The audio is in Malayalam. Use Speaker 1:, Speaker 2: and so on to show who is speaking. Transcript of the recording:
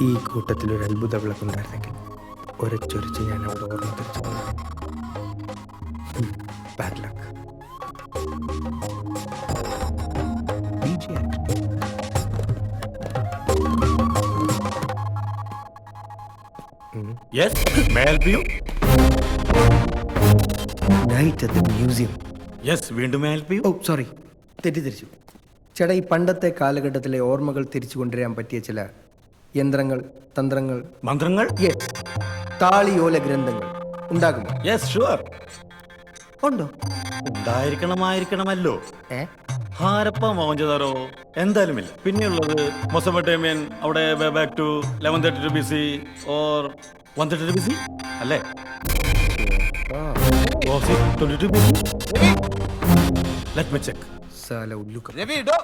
Speaker 1: ഈ കൂട്ടത്തിൽ ഒരു അത്ഭുത വിളക്കുണ്ടായിരുന്നെങ്കിൽ ഒരച്ചൊരിച്ച് ഞാൻ അവിടെ ഓർമ്മ തിരിച്ചു bad luck night at the museum
Speaker 2: yes വീണ്ടും may help you
Speaker 1: oh sorry തെറ്റിദ്ധരിച്ചു. ചേട്ടാ ഈ പണ്ടത്തെ കാലഘട്ടത്തിലെ ഓർമ്മകൾ തിരിച്ചു കൊണ്ടുവരാൻ പറ്റിയ ചില യന്ത്രങ്ങൾ തന്ത്രങ്ങൾ.
Speaker 2: മന്ത്രങ്ങൾ?
Speaker 1: യെസ് താളിയോല ഗ്രന്ഥങ്ങൾ. ഉണ്ടാകും
Speaker 2: യെസ് ഷുവർ
Speaker 1: ഉണ്ടോ?
Speaker 2: ഉണ്ടായിരിക്കണമായിരിക്കണമല്ലോ.
Speaker 1: ഏ?
Speaker 2: ഹാരപ്പ മോഹൻജദാരോ എന്തായാലും ഇല്ല പിന്നെയുള്ളത് മൊസമട്ടേമിയൻ അവിടെ back to eleven thirty two B C or one thirty two B C അല്ലേ? Twenty two B C let me check
Speaker 1: സാല ഉല്ലുക്കം.
Speaker 3: രവി ഇടോ.